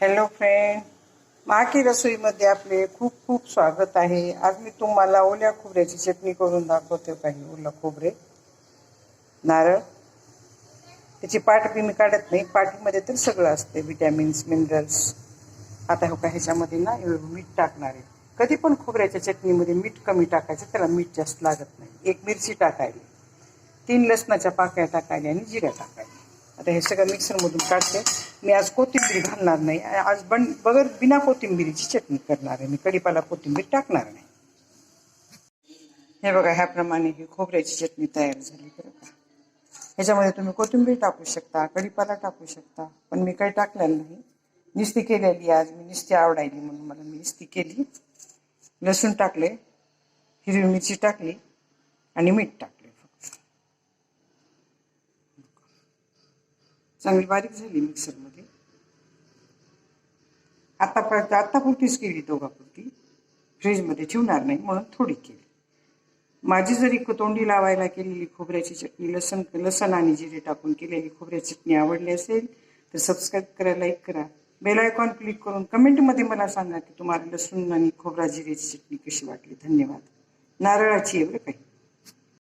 Hello friend माकी रसोईमध्ये आपले खूप खूप स्वागत आहे. आज मी तुम्हाला ओल्या खोबऱ्याची चटणी करून दाखवते काही ओला खोबरे. नारळ. त्याची पाट बी मी काढत नाही. पाटीमध्ये तर सगळं असते. Vitamins minerals. आता हो का ह्याच्यामध्ये ना एवढं मीठ टाकणार आहे. कधी पण खोबऱ्याच्या चटणीमध्ये मीठ कमी टाकायचं त्याला मीठ जास्त लागत नाही. एक मिरची टाकायली. तीन लसणाच्या पाकळ्या टाकायल्या आणि जिऱ्या टाकायल्या आता हे सगळं मिक्सरमधून काढते. मी आज कोथिंबीर घालणार नाही. आज बन बगर बिना कोथिंबीरीची चटणी करणार आहे मी. कढीपाला कोथिंबीर टाकणार नाही. हे बघा ह्याप्रमाणे ही खोबऱ्याची चटणी तयार झाली बरं का. ह्याच्यामध्ये तुम्ही कोथिंबीर टाकू शकता कढीपाला टाकू शकता पण मी काही टाकलेलं नाही. निस्ती केलेली आज मी निस्ती आवडायली म्हणून मला मी निस्ती केली. लसूण टाकले हिरवी मिरची टाकली आणि मीठ टाकलं. चांगली बारीक झाली मिक्सरमध्ये. आतापर्यंत आत्तापुरतीच केली दोघापुरती. फ्रीजमध्ये ठेवणार नाही म्हणून थोडी केली. माझी जरी तोंडी लावायला केलेली खोबऱ्याची चटणी लसण लसण आणि जिरे टाकून केलेली खोबऱ्याची चटणी आवडली असेल तर सबस्क्राईब करा लाईक करा. बेल आयकॉन क्लिक करून कमेंटमध्ये मला सांगा की तुम्हाला लसूण आणि खोबरा जिऱ्याची चटणी कशी वाटली. धन्यवाद. नारळाची एवढं काही